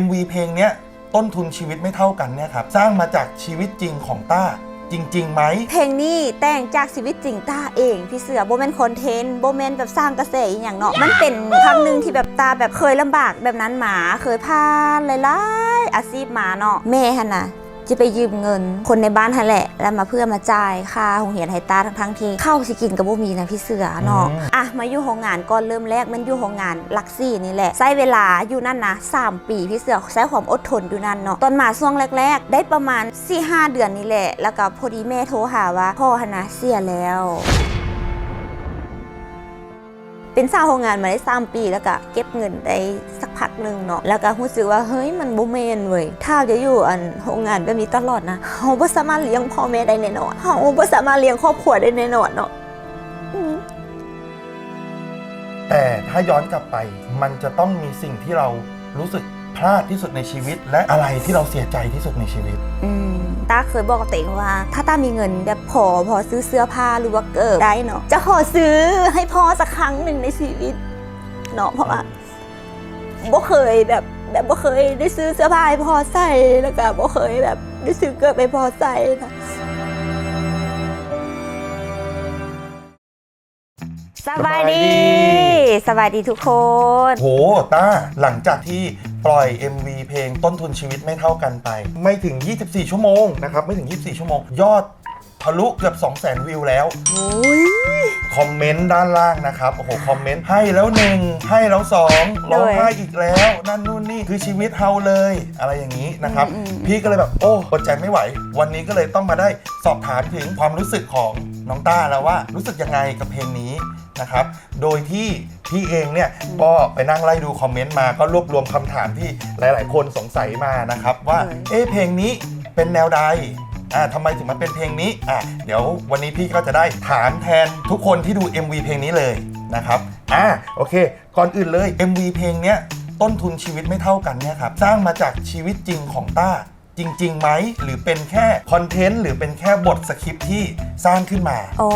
MV เพลงเนี้ยต้นทุนชีวิตไม่เท่ากันเนี่ยครับสร้างมาจากชีวิตจริงของต้าจริงๆไหมเพลงนี้แต่งจากชีวิตจริงต้าเองพี่เสือโบแมนคอนเทนต์โบแมนแบบสร้างกระแสอหย่างเนาะมันเป็นครั้งหนึ่งที่แบบตาแบบเคยลำบากแบบนั้นหมาเคยพานหลายๆอาชีพหมาเนาะแม่ฮะนะ จะไปยืมเงิน คนในบ้านฮันแหละ แล้วมาเพื่อมาจ่ายค่าโรงเรียนให้ตาทั้งทั้งๆที่เข้าวสิกินกับบ่มีนะพี่เสือเนาะอืมอะมาอยู่โรงงานก่อนเริ่มแรกมันอยู่โรงงานลักซี่นี่แหละใช้เวลาอยู่นั่นนะ3 ปีพี่เสือใช้ความอดทนอยู่นั่นเนาะตอนมาช่วงแรก ๆ ได้ประมาณ4-5เดือนนี่แหละ แล้วก็พอดีแม่โทรหาว่าพ่อหนนะเสียแล้ว เป็นสาวโรงงานมาได้3ปีแล้วก็เก็บเงินได้สักพักหนึ่งเนาะแล้วก็รู้สึกว่าเฮ้ยมันบ่แม่นเว้ยถ้าจะอยู่อันโรงงานแบบนี้ตลอดนะเฮาบ่สามารถเลี้ยงพ่อแม่ได้แน่นอนเฮาบ่สามารถเลี้ยงครอบครัวได้แน่นอนเนาะอืมแต่ถ้าย้อนกลับไปมันจะต้องมีสิ่งที่เรารู้สึก พลาดที่สุดในชีวิต และอะไรที่เราเสียใจที่สุดในชีวิต อืมตาเคยบอกกับตัวเองว่า ถ้าตามีเงินแบบพอพอซื้อเสื้อผ้าหรือว่าเกิบได้เนาะจะขอซื้อให้พ่อสักครั้งหนึ่งในชีวิตเนาะเพราะว่าบ่เคยแบบแบบบ่เคยได้ซื้อเสื้อผ้าให้พ่อใส่แล้วก็บ่เคยแบบได้ซื้อเกิบให้พ่อใส่นะสบายดี สบายดีทุกคน โหต้าหลังจากที่ ปล่อย MV เพลงต้นทุนชีวิตไม่เท่ากันไป ไม่ถึง 24 ชั่วโมงนะครับ ไม่ถึง 24 ชั่วโมง ยอดทะลุเกือบ 200,000 วิวแล้ว โอ้ย คอมเมนต์ด้านล่างนะครับโอ้โหคอมเมนต์ให้แล้วหนึ่งให้แล้วสองร้องไห้อีกแล้วนั่นนู่นนี่คือชีวิตเฮาเลย อะไรอย่างนี้นะครับอืมอืมพี่ก็เลยแบบโอ้อดใจไม่ไหว วันนี้ก็เลยต้องมาได้สอบถามถึงความรู้สึกของน้องต้าแล้วว่า รู้สึกยังไงกับเพลงนี้นะครับ โดยที่พี่เองเนี่ยก็ไปนั่งไล่ดูคอมเมนต์มาก็รวบรวมคำถามที่หลาย ๆ คนสงสัยมานะครับ ว่าเอ๊ะเพลงนี้เป็นแนวใด อ่าทำไมถึงมาเป็นเพลงนี้อะเดี๋ยววันนี้พี่ก็จะได้ถามแทนทุกคนที่ดู MV เพลงนี้เลยนะครับอ่าโอเค ก่อนอื่นเลย MV เพลงเนี้ยต้นทุนชีวิตไม่เท่ากันเนี่ยครับสร้างมาจากชีวิตจริงของต้า จริงๆไหมหรือเป็นแค่คอนเทนต์หรือเป็นแค่บทสคริปต์ที่สร้างขึ้นมา อ๋อ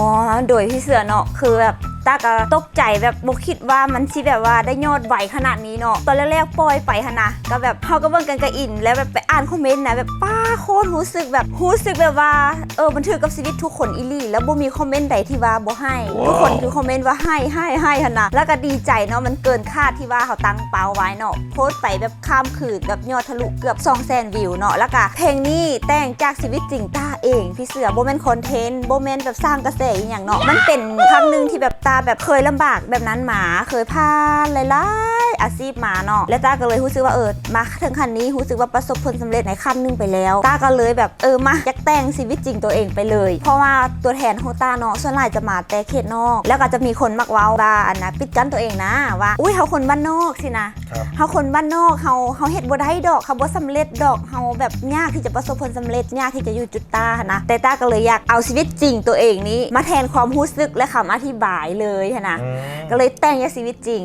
โดยพี่เสือเนาะคือแบบตาก็ตกใจแบบบคิดว่ามันสิแบบว่าได้ยอดไหวขนาดนี้เนาะตอนแรกๆปล่อยไปฮะนะก็แบบเขาก็เบิ่งกันกระอิน แล้วแบบไปอ่านคอมเมนต์นะแบบป้าโคตรรู้สึกแบบรู้สึกแบบว่าเออมันถือกับชีวิตทุกคนอีลี่แล้วบ่มีคอมเมนต์ใดที่ว่าบ่ให้ ทุกคนคือคอมเมนต์ว่าให้ให้ให้ฮะนะแล้วก็ดีใจเนาะมันเกินคาดที่ว่าเขาตั้งเป้าไว้เนาะโพสต์ไปแบบข้ามคืนแบบยอดทะลุเกือบ2 0 0 0 0วิวเนาะแล้วก็เพลงนี้แต่งจากชีวิตจริงตาเอง พี่เสือโบแมนคอนเทนต์โบแมนแบบสร้างกระแสอหย่างเนาะมันเป็นครั้งหนึ่งที่แบบตาแบบเคยลำบากแบบนั้นหมาเคยพานหลายๆอาชีพหมาเนาะและตาก็เลยรู้สึกว่าเออมาถึงขั้นนี้รู้สึกว่าประสบผลสำเร็จในขั้นหนึงไปแล้วตาก็เลยแบบเออมาอยากแต่งชีวิตจริงตัวเองไปเลย เพราะว่าตัวแทนของตาเนาะส่วนใหญ่จะมาแต่เขตนอก แล้วก็จะมีคนมักเว้าว่าอันนะปิดกั้นตัวเองนะว่าอุ้ยเขาคนบ้านนอกสินะครับเฮาคนบ้านนอกเฮาเฮาเฮ็ดบ่ได้ดอกเฮาบ่สำเร็จดอกเฮาแบบยากที่จะประสบผลสำเร็จยากที่จะอยู่จุดตานะแต่ตาก็เลยอยากเอาชีวิตจริงตัวเองนี้ มาแทนความรู้สึกและคำอธิบายเลยหั้นนะอืมก็เลยแต่งจากชีวิตจริง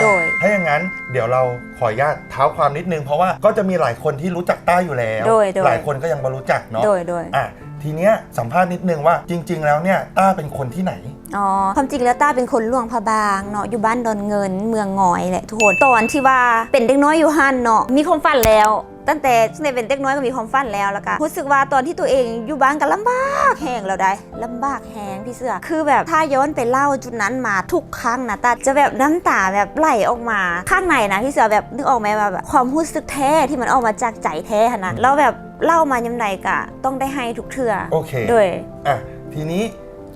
โดยถ้าอย่างนั้นเดี๋ยวเราขออนุญาตเท้าความนิดนึงเพราะว่าก็จะมีหลายคนที่รู้จักต้าอยู่แล้วโดยโดยหลายคนก็ยังไม่รู้จักเนาะโดยโดยอะทีเนี้ยสัมภาษณ์นิดนึงว่าจริง ๆ แล้วเนี่ยต้าเป็นคนที่ไหนอ๋อความจริงแล้วต้าเป็นคนหลวงพระบางเนาะอยู่บ้านดอนเงินเมืองงอยแหละทุกคนตอนที่ว่าเป็นเด็กน้อยอยู่หันเนาะมีความฝันแล้ว ตั้งแต่ตั้งแต่เป็นเด็กน้อยก็มีความฝันแล้วแล้วก็รู้สึกว่าตอนที่ตัวเองอยู่บ้านก็ลำบากแหงแล้วได้ลำบากแหงพี่เสือคือแบบถ้าย้อนไปเล่าจุดนั้นมาทุกครั้งนะตาจะแบบน้ำตาแบบไหลออกมาข้างในนะพี่เสือแบบนึกออกไหมว่าแบบความรู้สึกแท้ที่มันออกมาจากใจแท้ขนาดแล้วแบบเล่ามายำใดกะต้องได้ให้ทุกเทื่อโอเคโดยอะทีนี้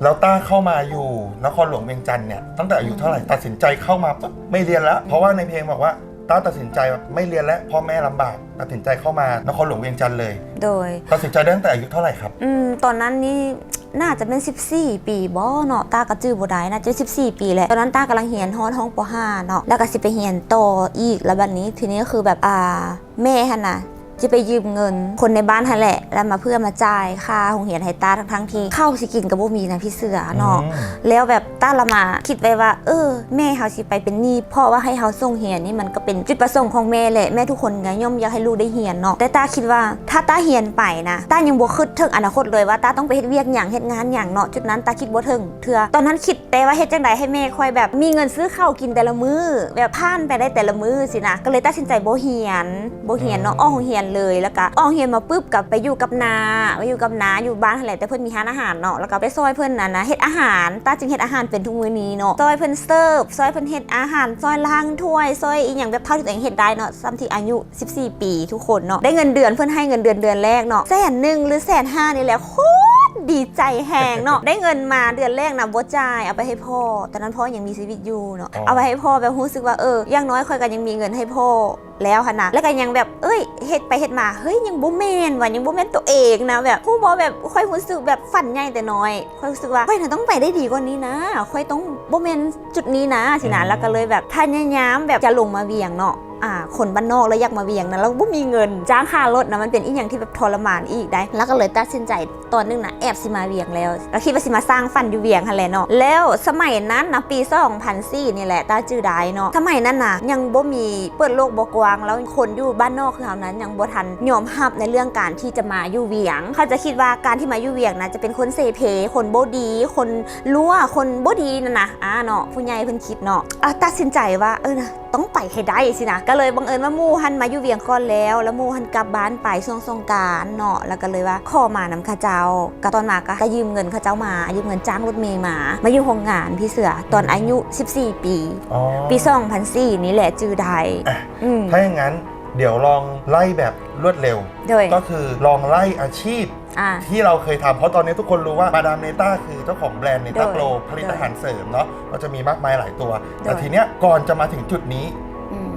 แล้วต้าเข้ามาอยู่นครหลวงเวียงจันทร์เนี่ยตั้งแต่อายุเท่าไหร่ตัดสินใจเข้ามาปุ๊บไม่เรียนแล้ว เพราะว่าในเพลงบอกว่า ต้าตัดสินใจแบบไม่เรียนแล้วพ่อแม่ลำบากตัดสินใจเข้ามานครหลวงเวียงจันทร์เลย โดย ตัดสินใจได้ตั้งแต่อายุเท่าไหร่ครับ อืมตอนนั้นนี่น่าจะเป็น 14 ปีบ่เนาะตากระจื้อบ่ได้น่าจะ 14 ปีแหละตอนนั้นตากำลังเรียนฮอดห้องป .5 เนาะแล้วก็สิไปเรียนต่ออีกแล้วบัดนี้ทีนี้ก็คือแบบอ่าแม่หั่นน่ะ จะไปยืมเงิน คนในบ้านนั่นแหละ แล้วมาเพื่อมาจ่ายค่าโรงเรียนให้ตาทั้งทั้งๆที่เข้าวสิกินกับบ่มีนะพี่เสือเนาะอืมแล้วแบบต้าละมาคิดไว้ว่า เออ แม่เฮาสิไปเป็นหนี้เพราะว่าให้เฮาส่งเรียนนี่มันก็เป็นจุดประสงค์ของแม่แหละแม่ทุกคนก็ย่อมอยากให้ลูกได้เรียนเนาะแต่ต้าคิดว่าถ้าต้าเรียนไปนะต้ายังบ่คิดถึงอนาคตเลยว่าต้าต้องไปเฮ็ดเวียกหยังเฮ็ดงานหยังเนาะจุดนั้นต้าคิดบ่ถึงเถื่อตอนนั้นคิดแต่ว่าเฮ็ดจังไดให้แม่ค่อยแบบมีเงินซื้อข้าวกินแต่ละมื้อแบบผ่านไปได้แต่ละมื้อสินะก็เลยตัดสินใจบ่เรียนบ่เรียนเนาะอ้อโรงเรียนเลยแล้วก็ออโรงเหียนมาปุ๊บกับไปอยู่กับนาไปอยู่กับนาอยู่บ้านนั่นแหลแต่เพื่อนมีร้านอาหารเนาะแล้วก็ไปซอยเพื่อนน่ะนะเฮ็ดอาหารตาจึงเฮ็ดอาหารเป็นทุกมื้อนี้เนาะซอยเพื่อนเสิร์ฟซอยเพื่อนเฮ็ดอาหารซอยล้างถ้วยซอยอีหยังแบบเท่าที่ตัวเองเฮ็ดได้เนาะซ้ำที่อายุ 14 ปีทุกคนเนาะได้เงินเดือนเพื่อนให้เงินเดือนเดือนแรกเนาะแสนหนึ่งหรือแสนห้านี่แหละโค ดีใจแหงเนาะได้เงินมาเดือนแรกนะบ่จ่ายเอาไปให้พ่อตอนนั้นพ่อยังมีชีวิตอยู่เนาะอ๋อเอาไปให้พ่อแบบรู้สึกว่าเอออย่างน้อยค่อยก็ยังมีเงินให้พ่อแล้วค่ะนะแล้วก็ยังแบบเอ้ยเฮ็ดไปเฮ็ดมาเฮ้ยยังบ่แม่นว่ะยังบ่แม่นตัวเองนะแบบผู้บ่แบบค่อยรู้สึกแบบฝันใหญ่แต่น้อยค่อยรู้สึกว่าค่อยน่ะต้องไปได้ดีกว่านี้นะค่อยต้องบ่แม่นจุดนี้นะสินะแล้วก็เลยแบบพยายามแบบจะลงมาเวียงเนาะอ่า คนบ้านนอกแล้วอยากมาเวียงนะแล้วบ่มีเงิน จ้างค่ารถนะมันเป็นอีกอย่างที่แบบทรมานอีกได้ แล้วก็เลยตัดสินใจตอนนึงนะแอบสิมาเวียงแล้วก็คิดว่าสิมาสร้างฟันอยู่เวียงฮันแหละเนาะแล้วสมัยนั้นนะปี 2004นี่แหละตาจื้อได้เนาะสมัยนั้นนะยังบ่มีเปิดโลกบ่กว้าง แล้วคนอยู่บ้านนอกคือเฮานั้นยังบ่ทันยอมรับในเรื่องการที่จะมาอยู่เวียง เขาจะคิดว่าการที่มาอยู่เวียงนะจะเป็นคนเสเพ คนบ่ดี คนรั่วคนบ่ดีนั่นนะอ่าเนาะผู้ใหญ่เพิ่นคิดเนาะอะตัดสินใจว่าเออนะต้องไปให้ได้สินะ ก็เลยบังเอิญว่าหมู่หันมาอยู่เวียงก่อนแล้ว แล้วหมู่หันกลับบ้านไปช่วงสงกรารเนาะแล้วก็เลยว่าขอมานำข้าเจ้าก็ตอนมาก็ก็ยืมเงินข้าเจ้ามายืมเงินจ้างรถเมย์มา มาอยู่โรงงานพี่เสือตอนอายุ 14 ปีอ๋อปี2004นี่แหละจือไดอะอืมถ้าอย่างนั้น เดี๋ยวลองไล่แบบรวดเร็ว โดย ก็คือลองไล่อาชีพ อ่า ที่เราเคยทำเพราะตอนนี้ทุกคนรู้ว่ามาดามเนต้าคือเจ้าของแบรนด์เนต้าโดยโปรผลิตอาหารเสริมเนาะเราจะมีมากมายหลายตัว แต่โดย ทีเนี้ยก่อนจะมาถึงจุดนี้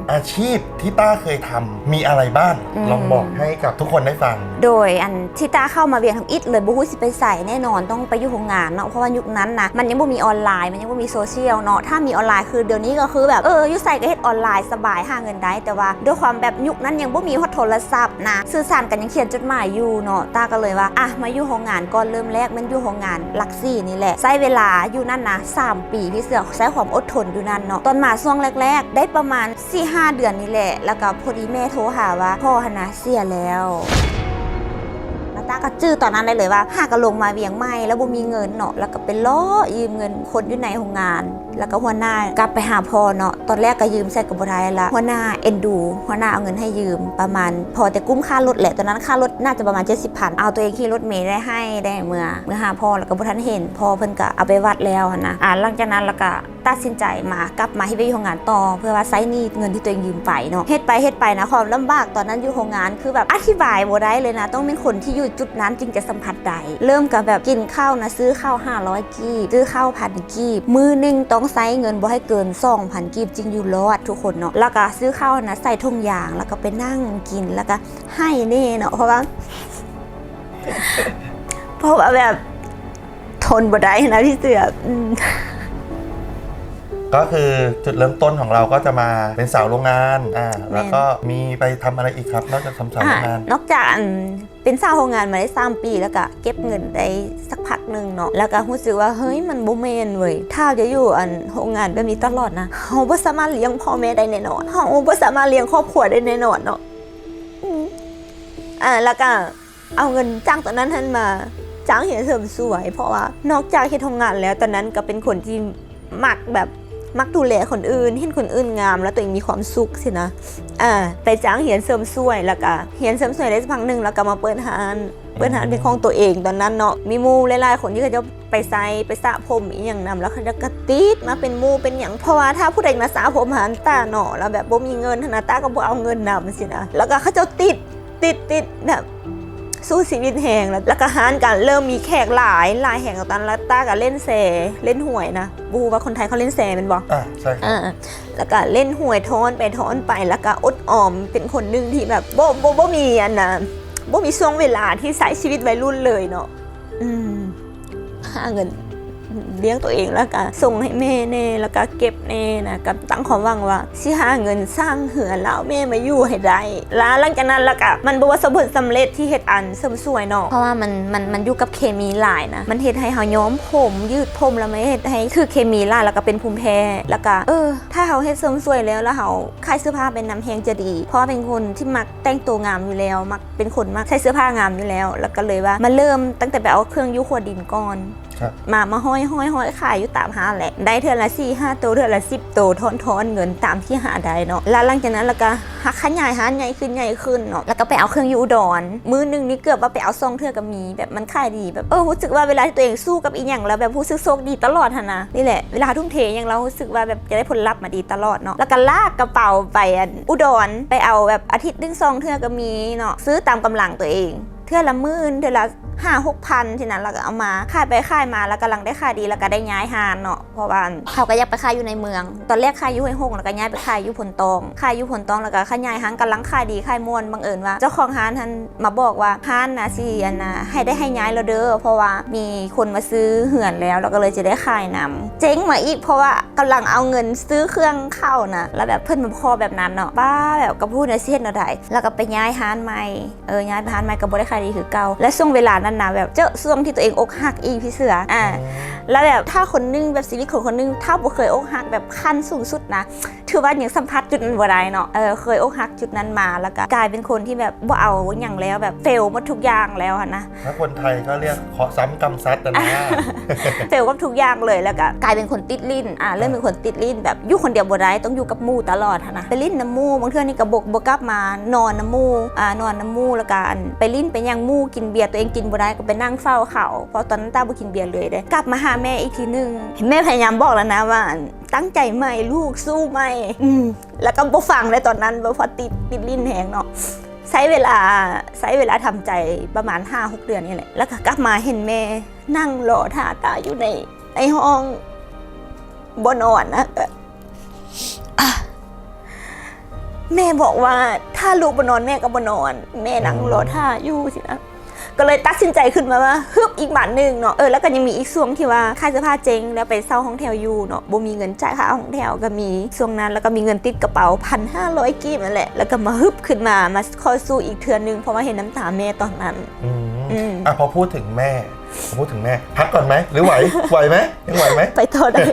อืมอาชีพที่ต้าเคยทำมีอะไรบ้าง อืม ลองบอกให้กับทุกคนได้ฟัง โดยอันที่ตาเข้ามาเวียนทำอิดเลยบุฮู้สิไปใส่แน่นอนต้องไปอยู่โรงงานเนาะเพราะว่ายุคนั้นนะมันยังไม่มีออนไลน์มันยังไม่มีโซเชียลเนาะถ้ามีออนไลน์คือเดี๋ยวนี้ก็คือแบบเอออยุใส่ก็เฮ็ดออนไลน์สบายหาเงินได้ แต่ว่าด้วยความแบบยุคนั้นยังไม่มีฮอตโทรศัพท์นะสื่อสารกันยังเขียนจดหมายอยู่เนาะตาก็เลยว่าอะมาอยู่โรงงานก่อนเริ่มแรกมันอยู่โรงงานหลักสี่นี่แหละใช้เวลาอยู่นั่นนะสามปีพี่เสือใช้ความอดทนอยู่นั่นเนาะตอนมาช่วงแรก ๆ ได้ประมาณ4ีหเดือนนี่แหละ แล้วก็พอดีแม่โทรหาว่าพ่อหนนะเสียแล้ว ตาก็จื้อตอนนั้นได้เลยว่าหาก็ลงมาเวียงไม่แล้วบ่มีเงินเนาะแล้วก็เป็นล้อยืมเงินคนอยู่ในโรงงาน แล้วก็หัวหน้ากลับไปหาพ่อเนาะตอนแรกก็ยืมใส่กับบ่ได้ละหัวหน้าเอ็นดูหัวหน้าเอาเงินให้ยืมประมาณ พอแต่กุ้มค่ารถแหละตอนนั้นค่ารถน่าจะประมาณ70พันเอาตัวเองขี่รถเมล์ได้ให้ได้เมื่อเมื่อหาพ่อแล้วก็บ่ทันเห็นพ่อเพิ่นก็เอาไปวัดแล้วนะอ่าหลังจากนั้นแล้วก็ตัดสินใจมากลับมาที่ไปอยู่โรงงานต่อ เพื่อว่าไซนี้เงินที่ตัวเองยืมไปเนาะเฮ็ดไปเฮ็ดไปนะความลำบากตอนนั้นอยู่โรงงานคือแบบอธิบายบ่ได้เลยนะ ต้องเป็นคนที่อยู่จุดนั้นจึงจะสัมผัสได้เริ่มกับแบบกินข้าวนะซื้อข้าว 500 กีบ ซื้อข้าวพันกีบ มือหนึงต้องใช้เงินบ่ให้เกิน 2,000 กีบจึงอยู่รอดทุกคนเนาะแล้วก็ซื้อข้าวนะใส่ถุงยางแล้วก็ไปนั่งกินแล้วก็ให้เน่เนาะเพราะว่าเพราะว่าแบบทนบ่ได้นะพี่เสืออืมก็คือจุดเริ่มต้นของเราก็จะมาเป็นสาวโรงงานอ่าแล้วก็มีไปทำอะไรอีกครับ นอกจากทำสาวโรงงานอะนอกจากอัน เป็นสาวโรงงานมาได้สามปีแล้วก็เก็บเงินได้สักพักหนึ่งเนาะแล้วก็รู้สึกว่าเฮ้ยมันบ่แม่นเว้ยถ้าจะอยู่อันโรงงานแบบนี้ตลอดนะเฮาบ่สามารถเลี้ยงพ่อแม่ได้แน่นอนเฮาบ่สามารถเลี้ยงครอบครัวได้แน่นอนเนาะอ่าแล้วก็เอาเงินจ้างตอนนั้นท่านมาจ้างเหียนเสริมสวย เพราะว่านอกจากเฮ็ดโรงงานแล้วตอนนั้นก็เป็นคนที่มักแบบ มักดูแลคนอื่น เห็นคนอื่นงาม แล้วตัวเองมีความสุขสินะอ่าไปจ้างเหียนเสริมสวยแล้วก็เหียนเสริมสวยได้สักพักหนึ่งแล้วก็มาเปิดร้านเปิดร้านเป็นของตัวเองตอนนั้นเนาะมีมูหลายๆคนที่เขาจะไปไซไปสระผมอีหยังนำแล้วเขาจะกระติดมาเป็นมูเป็นอย่างเพราะว่าถ้าผู้ใดมาสระผมหันตาเนาะแล้วแบบบ่มีเงินธนาตาก็บ่เอาเงินนำสินะแล้วก็เขาจะติดติดติดแบบ สู้ชีวิตแหงแล้วแล้วก็หานกันเริ่มมีแขกหลายหลายแห่งตอนแล้วตาก็เล่นแสเล่นหวยนะบูว่าคนไทยเขาเล่นแสเป็นบ่อ่าใช่ครับอ่าแล้วก็เล่นหวยทอนไปทอนไปแล้วก็อดออมเป็นคนหนึ่งที่แบบโบโบโบมีอันนะโบมีช่วงเวลาที่ใช้ชีวิตวัยรุ่นเลยเนาะอืมหาเงิน เลี้ยงตัวเองแล้วก็ส่งให้แม่แน่แล้วก็เก็บแน่นะกับตั้งความหวังว่าสิหาเงินสร้างเหือนแล้วแม่มาอยู่ให้ได้แล้วหลังจากนั้นแล้วก็มันบ่ว่าสมผลสำเร็จที่เฮ็ดอันเสริมสวยเนาะเพราะว่ามันมันมันอยู่กับเคมีหลายนะมันเฮ็ดให้เฮาย้อมผมยืดผมแล้วมันเฮ็ดให้คือเคมีหลายแล้วก็เป็นภูมิแพ้แล้วก็เออ ถ้าเฮาเฮ็ดเสริมสวยแล้วแล้วเฮาขายเสื้อผ้าเป็นน้ำแฮงจะดี เพราะเป็นคนที่มักแต่งตัวงามอยู่แล้ว มักเป็นคนมักใช้เสื้อผ้างามอยู่แล้ว แล้วก็เลยว่ามาเริ่มตั้งแต่ไปเอาเครื่องยุคหัวดินก่อน ครับมามาห้อยห้อยห้อยขายอยู่ตามหาแหละได้เทือนละสี่ห้าตัวเทือนละสิบตัวทอนทอนเงินตามที่หาได้เนาะแล้วหลังจากนั้นแล้วก็หักขยายหาใหญ่ขึ้นใหญ่ขึ้นเนาะแล้วก็ไปเอาเครื่องยูอุดรมือหนึงนี่เกือบว่าไปเอาซองเทือกับมีแบบมันขายดีแบบเออรู้สึกว่าเวลาที่ตัวเองสู้กับอีหยังแล้วแบบรู้สึกโชคดีตลอดนะนี่แหละเวลาทุ่มเทอย่างเรารู้สึกว่าแบบจะได้ผลลัพธ์มาดีตลอดเนาะแล้วก็ลากกระเป๋าไปอุดรไปเอาแบบอาทิตย์หนึงซองเทือกับมีเนาะซื้อตามกำลังตัวเอง เทือละหมื่นเทือละห้าหกพันทีนั้นเราก็เอามาขายไปขายมาแล้วกำลังได้ขายดีแล้วก็ได้ย้ายหานเนาะเพราะว่าเขาก็อยากไปขายอยู่ในเมือง ตอนแรกขายอยู่ห้วยหงแล้วก็ย้ายไปขายอยู่พนตองขายอยู่พนตองแล้วก็ขยายห้างกำลังขายดีขายม่วนบังเอิญว่า เจ้าของหานท่านมาบอกว่าหานนะสิอันนะให้ได้ให้ย้ายแล้วเด้อเพราะว่ามีคนมาซื้อเหือนแล้วเราก็เลยจะได้ขายนำเจ๊งมาอีกเพราะว่ากำลังเอาเงินซื้อเครื่องเข้านะแล้วแบบเพื่อนมาพอแบบนั้นเนาะบ้าแบบกับพูดในเส้นเราได้แล้วก็ไปย้ายหานใหม่เออย้ายไปหานใหม่ก็บ่ได้ขายดีคือเก่าและช่วงเวลานั้นนะแบบเจ้าช่วงที่ตัวเองอกหักอีพี่เสืออ่าแล้วแบบถ้าคนนึงแบบชีวิตของคนนึงถ้าบ่เคยอกหักแบบขั้นสูงสุดนะถือว่ายังสัมผัสจุดนั้นบ่ได้เนาะเออเคยอกหักจุดนั้นมาแล้วก็กลายเป็นคนที่แบบบ่เอาอย่างแล้วแบบเฟลหมดทุกอย่างแล้วอะนะถ้าคนไทยก็เรียกเคาะซ้ำกำซัดนะนะเฟลกับทุกอย่างเลยแล้วก็กลายเป็นคนติดลิ้นอ่าเริ่มเป็นคนติดลิ้นแบบอยู่คนเดียวบ่ได้ต้องอยู่กับหมู่ตลอดอะนะไปลิ้นน้ำหมู่บางเทื่อนี่ก็บกบ่กลับมานอนน้ำหมู่อ่านอนน้ำหมู่แล้วกันไปลิ้นไปยังหมู่กินเบียร์ตัวเองกินบ่ได้ก็ไปนั่งเฝ้าเขาเพราะตอนนั้นตาบ่กินเบียร์เลยเด้กลับมาหาแม่อีกทีนึงแม่พยายามบอกแล้วนะว่าตั้งใจใหม่ลูกสู้ใหม่อืมแล้วก็บ่ฟังเลยตอนนั้นเพราะติดติดลิ้นแหงเนาะใช้เวลาใช้เวลาทำใจประมาณ 5-6 เดือนนี่แหละแล้วก็กลับมาเห็นแม่นั่งรอท่าตาอยู่ในในห้องบนอนนะก็อะ แม่บอกว่าถ้าลูกบนอนแม่ก็บนอน แม่นั่งรอท่าอยู่สินะก็เลยตัดสินใจขึ้นมาว่าฮึบอีกบาทหนึ่งเนาะเออแล้วก็ยังมีอีกช่วงที่ว่าค่ายเสื้อผ้าเจ๊งแล้วไปเช่าห้องแถวอยู่เนาะบ่มีเงินจ่ายค่าห้องแถวก็มีช่วงนั้นแล้วก็มีเงินติดกระเป๋าพันห้าร้อยกีบนั่นแหละแล้วก็มาฮึบขึ้นมามาคอยสู้อีกเทือนนึงเพราะว่าเห็นน้ำตาแม่ตอนนั้นอืมอืมอะพอพูดถึงแม่พอพูดถึงแม่ พักก่อนไหมหรือไหวไหวไหมยังไหวไหมไปต่อได้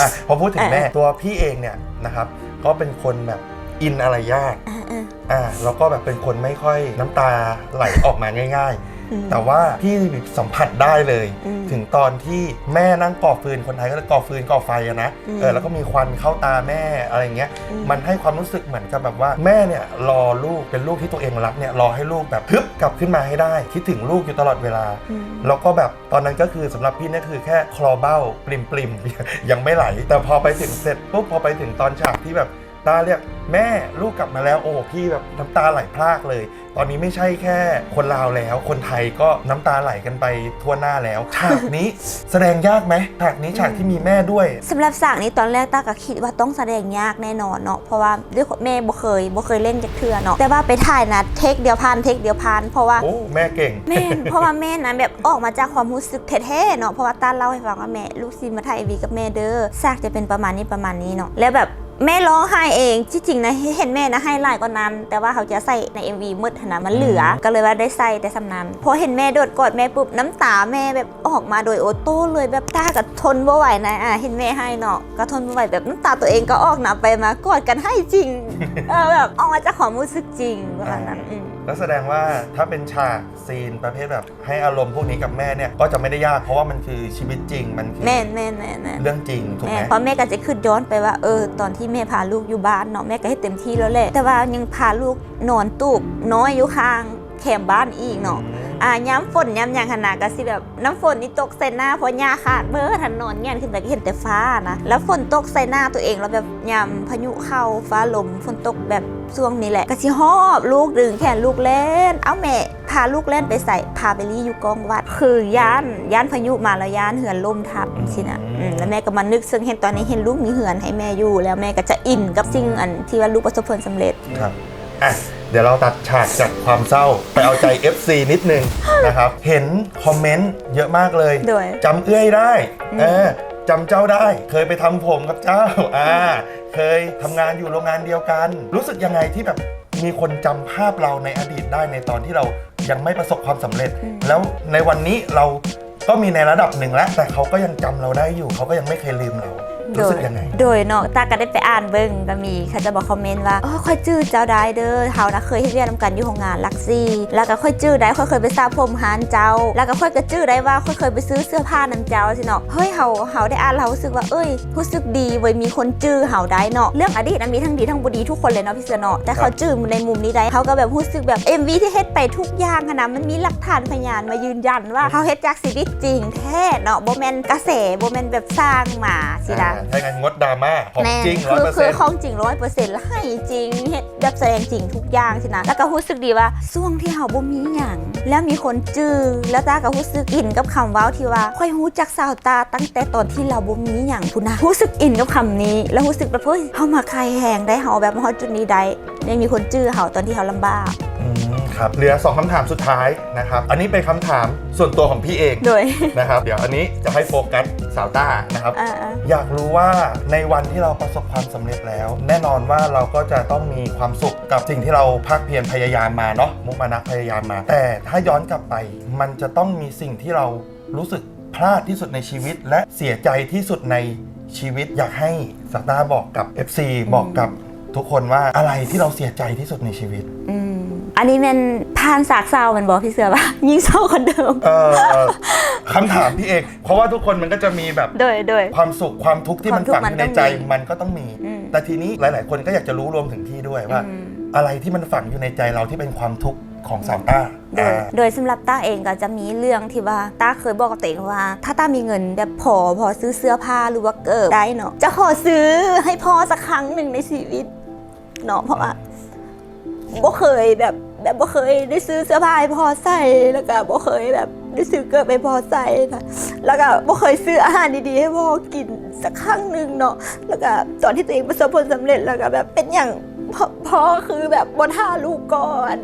อะพอพูดถึงแม่เออตัวพี่เองเนี่ยนะครับก็เป็นคนแบบ อินอะไรยากอ่าอ่าอ่าแล้วก็แบบเป็นคนไม่ค่อยน้ำตาไหลออกมาง่ายอืมๆแต่ว่าพี่สัมผัสได้เลย อืมถึงตอนที่แม่นั่งก่อฟืนคนไทยก็จะก่อฟืนก่อไฟอะนะอืมเออแล้วก็มีควันเข้าตาแม่อะไรเงี้ยอืม มันให้ความรู้สึกเหมือนกับแบบว่าแม่เนี่ยรอลูกเป็นลูกที่ตัวเองรักเนี่ยรอให้ลูกแบบพึบกลับขึ้นมาให้ได้ คิดถึงลูกอยู่ตลอดเวลา อืม แล้วก็แบบตอนนั้นก็คือสำหรับพี่เนี่ยคือแค่คลอเบ้าปริมปริมๆ ยังไม่ไหล แต่พอไปถึงเสร็จปุ๊บพอไปถึงตอนฉากที่แบบ ตาเรียกแม่ลูกกลับมาแล้วโอ้พี่แบบน้ำตาไหลพรากเลย ตอนนี้ไม่ใช่แค่คนลาวแล้ว คนไทยก็น้ำตาไหลกันไปทั่วหน้าแล้วฉากนี้แสดงยากไหมฉากนี้ฉากที่มีแม่ด้วยสำหรับฉากนี้ตอนแรกตาก็คิดว่าต้องแสดงยากแน่นอนเนาะเพราะว่าด้วยแม่บ่เคยบ่เคยเล่นจากเทือเนาะแต่ว่าไปถ่ายนะเทคเดียวพันเทคเดียวพันเพราะว่าโอ้แม่เก่งแม่นเพราะว่าแม่นะแบบออกมาจากความรู้สึกแท้ๆเนาะเพราะว่าตาเล่าให้ฟังว่าแม่ลูกซีนมาถ่ายวีกับแม่เด้อซากจะเป็นประมาณนี้ประมาณนี้เนาะแล้วแบบ แม่ร้องไห้เองที่จริงนะเห็นแม่นะให้หลายกว่านั้นแต่ว่าเขาจะใส่ใน MV มืดหั้นนะมันเหลือ ก็เลยว่าได้ใส่แต่สำนันพอเห็นแม่โดดกอดแม่ปุ๊บน้ำตาแม่แบบออกมาโดยโอโต้เลยแบบตากับทนบ่ไหวนะอะเห็นแม่ให้เนาะก็ทนบ่ไหวแบบน้ำตาตัวเองก็ออกนะไปมากอดกันให้จริงเออแบบออกมาจากความรู้สึกจริงประมาณนั้นอืม แล้วแสดงว่าถ้าเป็นฉากซีนประเภทแบบ ให้อารมณ์พวกนี้กับแม่เนี่ยก็จะไม่ได้ยากเพราะว่ามันคือชีวิตจริงมันคือแม่นแม่นแม่นแม่นเรื่องจริงถูกแม่ไหมเพราะแม่ก็จะขึ้นย้อนไปว่าเออตอนที่แม่พาลูกอยู่บ้านเนาะแม่ก็ให้เต็มที่แล้วแหละแต่ว่ายังพาลูกนอนตูบน้อยอยู่ข้างแคมบ้านอีกเนาะอ่าย้ำฝนย้ำยางขนาดก็สิแบบน้ำฝนนี่ตกใส่หน้าเพราะหญ้าขาดเบ้อทันนอนเงี้ยขึ้นไปก็เห็นแต่ฟ้านะแล้วฝนตกใส่หน้าตัวเองแล้วแบบยามพายุเข้าฟ้าลมฝนตกแบบช่วงนี้แหละก็สิหอบลูกดึงแขนลูกเล่น เอาแม่พาลูกเล่นไปใส่พาไปรีอยู่กองวัด คือย่านย่านพายุมาแล้วย่านเหือนลมทับสินะอืมแล้วแม่ก็มานึกซึ่งเห็นตอนนี้เห็นลูกมีเหือนให้แม่อยู่ แล้วแม่ก็จะอินกับสิ่งอันที่ว่าลูกประสบผลสำเร็จครับ อะเดี๋ยวเราตัดฉากจากความเศร้าไปเอาใจ FC นิดนึงนะครับ เห็นคอมเมนต์เยอะมากเลยด้วย จำเอื้อยได้เออจำเจ้าได้ เคยไปทำผมกับเจ้าอ่าเคยทำงานอยู่โรงงานเดียวกัน รู้สึกยังไงที่แบบมีคนจำภาพเราในอดีตได้ในตอนที่เรายังไม่ประสบความสำเร็จ แล้วในวันนี้เราก็มีในระดับหนึ่งแล้ว แต่เขาก็ยังจำเราได้อยู่ เขาก็ยังไม่เคยลืมเรา รู้สึกยังไง โดยเนาะตาก็ได้ไปอ่านเบิ่งก็มีเขาจะบอกคอมเมนต์ว่าอ๋อค่อยจื้อเจ้าได้เด้อเฮานะเคยเฮ็ดเวียนำกันอยู่โรงงานลักซี่ แล้วก็ค่อยจื้อได้ค่อยเคยไปซาผมหานเจ้า แล้วก็ค่อยก็จื้อได้ว่าค่อยเคยไปซื้อเสื้อผ้านำเจ้าสิเนาะเฮ้ยเฮาเฮาได้อ่านแล้วรู้สึกว่าเอ้ยรู้สึกดีเว้ยมีคนจื้อเฮาได้เนาะเรื่องอดีตนะมีทั้งดีทั้งบ่ดีทุกคนเลยเนาะพี่เสือเนาะแต่เขาจื้อในมุมนี้ได้เขาก็แบบรู้สึกแบบ MV ที่เฮ็ดไปทุกอย่างอะนะมันมีหลักฐานพยานมายืนยันว่าเขาเฮ็ดจากชีวิตจริงแท้เนาะบ่แม่นกระแสบ่แม่นแบบสร้างมาสิล่ะอ่าถ้างั้นงดดราม่าของแม่จริงร้อยคือเปอร์คืเซ็อนต์ของจริงร้อยเปอร์เซ็นต์แล้วให้จริงเฮ็ดแบบแสดงจริงทุกอย่างสินะ แล้วก็รู้สึกดีว่าช่วงที่เฮาบ่มีหยังแล้วมีคนจื้อแล้วตาก็รู้สึกอินกับคำเว้าที่ว่าค่อยรู้จักสาวตาตั้งแต่ตอนที่เราบ่มีหยังพุ่นนะรู้สึกอินกับคำนี้ แล้วรู้สึกแบบเฮ้ยเฮามาใครแหงได้เฮาแบบมาฮอดจุดนี้ได้ยังมีคนจื้อเฮาตอนที่เฮาลำบาก อืมครับเหลือสองคำถามสุดท้ายนะครับ อันนี้เป็นคำถามส่วนตัวของพี่เองโดยนะครับ เดี๋ยวอันนี้จะให้โฟกัสสาวต้านะครับอ่าอยากรู้ว่าในวันที่เราประสบความสำเร็จแล้ว แน่นอนว่าเราก็จะต้องมีความสุขกับสิ่งที่เราภาคเพียรพยายามมาเนาะมุมานะพยายามมา แต่ถ้าย้อนกลับไป มันจะต้องมีสิ่งที่เรารู้สึกพลาดที่สุดในชีวิต และเสียใจที่สุดในชีวิต อยากให้สาวต้าบอกกับ FC บอกกับทุกคนว่าอะไรที่เราเสียใจที่สุดในชีวิตๆอืม อันนี้แมันผ่านสากเศร้าแมันบอกพี่เสือว่ายิ่งเศร้าคนเดิม เออคำถามพี่เอกเพราะว่าทุกคนมันก็จะมีแบบโดยโดย ความสุขความทุกข์ที่มันความทุกข์ฝังอยู่ในใจมันต้องมีมันก็ต้องมี อืม แต่ทีนี้หลาย ๆ คนก็อยากจะรู้รวมถึงพี่ด้วยว่า อืม อะไรที่มันฝังอยู่ในใจเราที่เป็นความทุกข์ของสาวต้าโดยอ่า โดยสำหรับต้าเองก็จะมีเรื่องที่ว่าต้าเคยบอกกับตัวเองว่า ถ้าต้ามีเงินแบบพอพอซื้อเสื้อผ้าหรือว่าเกิดได้เนาะจะขอซื้อให้พอสักครั้งหนึ่งในชีวิตเนาะเพราะว่าบ่เคยแบบ แบบบ่เคยได้ซื้อเสื้อผ้าให้พอใส่แล้วก็บ่เคยแบบได้ซื้อเกิดไปพอใส่นะแล้วก็บ่เคยซื้ออาหารดีๆให้พ่อกินสักครั้งหนึ่งเนาะแล้วก็ตอนที่ตัวเองประสบผลสำเร็จแล้วก็แบบเป็นอย่างพ่อพ่อคือแบบบ่ท่าลูกก่อน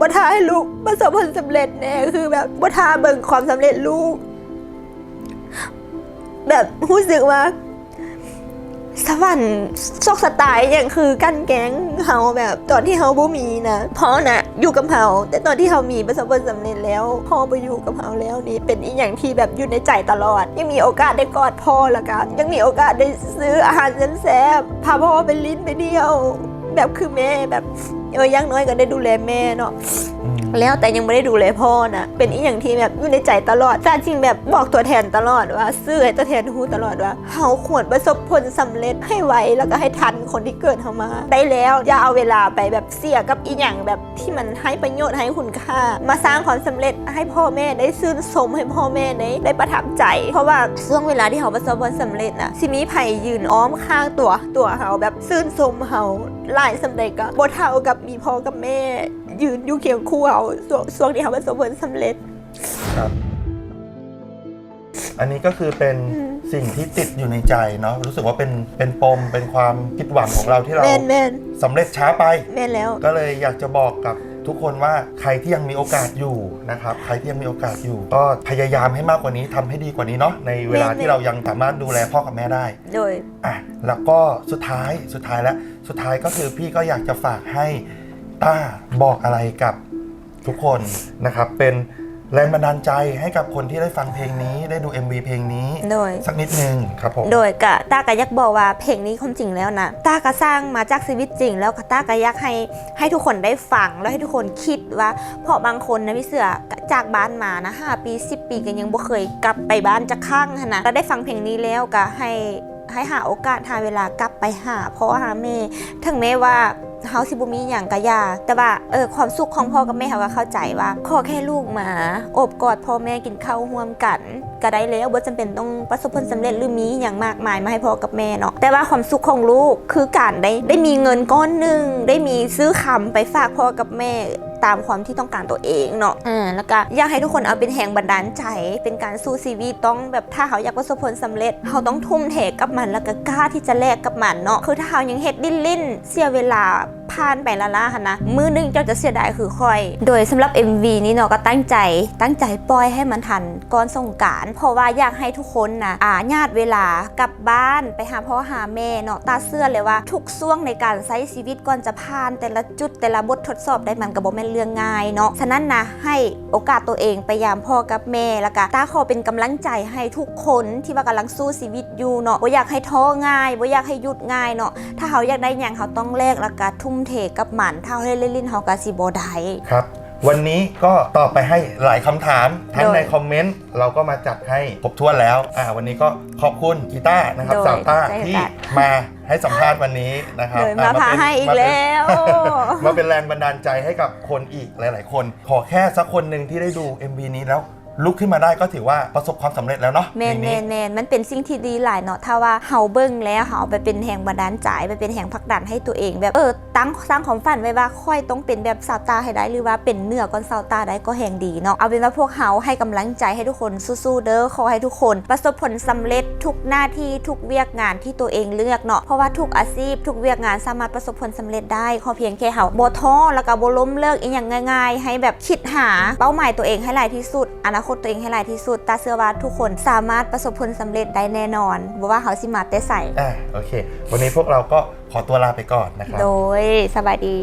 บ่ทาให้ลูกประสบผลสำเร็จแน่คือแบบบ่ทาเบิ่งความสำเร็จลูก แบบรู้สึกว่า สวรรค์ซอกสไตล์อย่างคือกั้นแก๊งเฮาแบบตอนที่เฮาบ่มีนะพ่อน่ะอยู่กับเฮาแต่ตอนที่เฮามีประสบผลสำเร็จแล้วพ่อไปอยู่กับเฮาแล้วนี่เป็นอีกอย่างที่แบบอยู่ในใจตลอด ยังมีโอกาสได้กอดพ่อละกันยังมีโอกาสได้ซื้ออาหารแซ่บพาพ่อไปลิ้นไปเดี่ยว แบบคือแม่แบบเอออยังน้อยก็ได้ดูแลแม่เนาะอืมแล้วแต่ยังไม่ได้ดูแลพ่อนะเป็นอีอย่างที่แบบอยู่ในใจตลอดแต่จริงแบบบอกตัวแทนตลอดว่าซื้อให้ตัวแทนฮู้ตลอดว่าเฮาควรประสบผลสำเร็จให้ไวแล้วก็ให้ทันคนที่เกิดเข้ามาได้แล้วอย่าเอาเวลาไปแบบเสียกับอีหยังแบบที่มันให้ประโยชน์ให้คุณค่า มาสร้างความสำเร็จให้พ่อแม่ได้ซื่นชมให้พ่อแม่ได้ได้ประทับใจ เพราะว่าช่วงเวลาที่เขาประสบผลสำเร็จน่ะสิมีไผยืนอ้อมข้างตัวตัวเขาแบบซื่นชมเขา หลายสำเร็จก็บ่เท่ากับมีพ่อกับแม่ ยืนอยู่เคียงคู่เขาช่วงช่วงที่เขาประสบผลสำเร็จครับ อันนี้ก็คือเป็นอืมสิ่งที่ติดอยู่ในใจเนาะรู้สึกว่าเป็นเป็นปมเป็นความผิดหวังของเราที่เราแม่นแม่นสำเร็จช้าไปแม่นแล้ว ก็เลยอยากจะบอกกับ ทุกคนว่าใครที่ยังมีโอกาสอยู่นะครับใครที่ยังมีโอกาสอยู่ ก็พยายามให้มากกว่านี้ทำให้ดีกว่านี้เนาะในเวลาที่เรายังสามารถดูแลพ่อกับแม่ได้ โดย อะแล้วก็สุดท้ายสุดท้ายแล้วสุดท้ายก็คือพี่ก็อยากจะฝากให้ต้าบอกอะไรกับทุกคนนะครับ เป็น แรงบันดาลใจให้กับคนที่ได้ฟังเพลงนี้ ได้ดู MV เพลงนี้ โดย สักนิดนึงครับผม โดยกะตากะยักบอกว่าเพลงนี้ความจริงแล้วนะตากะสร้างมาจากชีวิตจริง แล้วก็ตากะยักให้ให้ทุกคนได้ฟังแล้วให้ทุกคนคิดว่า เพราะบางคนนะพี่เสือกะจากบ้านมานะห้าปี 10 ปีกันยังบ่เคยกลับไปบ้านจะข้างหั้นนะก็ได้ฟังเพลงนี้แล้วก็ให้ให้หาโอกาสหาเวลากลับไปหาพ่อหาแม่ถึงแม้ว่า เฮาสิบ่มีอย่างกะยาแต่ว่าเออความสุขของพ่อกับแม่เขาก็เข้าใจว่าขอแค่ลูกมาอบกอดพ่อแม่กินข้าวร่วมกันก็ได้แล้วบ่จำเป็นต้องประสบผลสำเร็จหรือมีอย่างมากมายมาให้พ่อกับแม่เนาะแต่ว่าความสุขของลูกคือการได้ได้มีเงินก้อนหนึ่งได้มีซื้อคำไปฝากพ่อกับแม่ ตามความที่ต้องการตัวเองเนาะอ่าแล้วก็อยากให้ทุกคนเอาเป็นแรงบันดาลใจ เป็นการสู้ชีวิตต้องแบบถ้าเขาอยากประสบผลสำเร็จเขาต้องทุ่มเทกับมันแล้วก็กล้าที่จะแลกกับมันเนาะคือถ้าเขายังเฮ็ดดิ้นลิ้นเสียเวลาผ่านไปและล่ะค่ะนะมือนึงเจ้าจะเสียดายคือค่อย โดยสำหรับ MV นี้เนาะก็ตั้งใจตั้งใจปล่อยให้มันทันก่อนสงการเพราะว่าอยากให้ทุกคนนะอาญาติเวลากลับบ้านไปหาพ่อหาแม่เนาะตาเสื้อเลยว่าทุกช่วงในการใช้ชีวิตก่อนจะผ่านแต่ละจุดแต่ละบททดสอบได้มันก็บ่แม่นเรื่องง่ายเนาะฉะนั้นนะให้โอกาสตัวเองไปยามพ่อกับแม่แล้วก็ตาขอเป็นกำลังใจให้ทุกคนที่ว่ากำลังสู้ชีวิตอยู่เนาะบ่อยากให้ท้อง่ายบ่อยากให้หยุดง่ายเนาะถ้าเขาอยากได้หยังเขาต้องแลกแล้วก็ทุ่มเทกับมันถ้าเขาเล่นลิ้นๆเขาก็สิบ่ได้ ครับ วันนี้ก็ตอบไปให้หลายคำถาม ทั้งโดยในคอมเมนต์เราก็มาจัดให้ครบถ้วนแล้วอ่าวันนี้ก็ขอบคุณกีตาร์นะครับโดยสาวต้าใจที่ตัด มาให้สัมภาษณ์วันนี้นะครับเลยอ่มาพาเป็นให้อีกมาเป็น แล้ว มาเป็นแรงบันดาลใจให้กับคนอีกหลาย ๆ คน ขอแค่สักคนหนึ่งที่ได้ดู MV นี้แล้ว ลุกขึ้นมาได้ก็ถือว่าประสบความสำเร็จแล้วเนาะแมนเพลงแมนี้นแมนมันเป็นสิ่งที่ดีหลายเนาะถ้าว่าเฮาเบิ่งแล้วเฮาเอาไปเป็นแห่งบันดาลใจไปเป็นแห่งผลักดันให้ตัวเองแบบเออ ตั้งสร้างความฝันไว้ว่าค่อยต้องเป็นแบบสาวตาให้ได้หรือว่าเป็นเนื้อก่อนสาวตาได้ก็แห่งดีเนาะเอาเป็นว่าพวกเฮาให้กำลังใจให้ทุกคนสู้ๆเด้อขอให้ทุกคน ประสบผลสำเร็จทุกหน้าที่ทุกเวียกงานที่ตัวเองเลือกเนาะเพราะว่าทุกอาชีพทุกเวียกงานสามารถประสบผลสำเร็จได้ขอเพียงแค่เฮาบ่ท้อแล้วก็บ่ล้มเลิกอีหยังง่าย ๆ ให้แบบคิดหาเป้าหมายตัวเองให้หลายที่สุด อนาคตตัวเองให้หลายที่สุดตาเชื่อว่าทุกคนสามารถประสบผลสำเร็จได้แน่นอนบ่ว่าเขาสิมาแต่ใส่อ่าโอเค วันนี้พวกเราก็ขอตัวลาไปก่อนนะครับ โดยสบายดี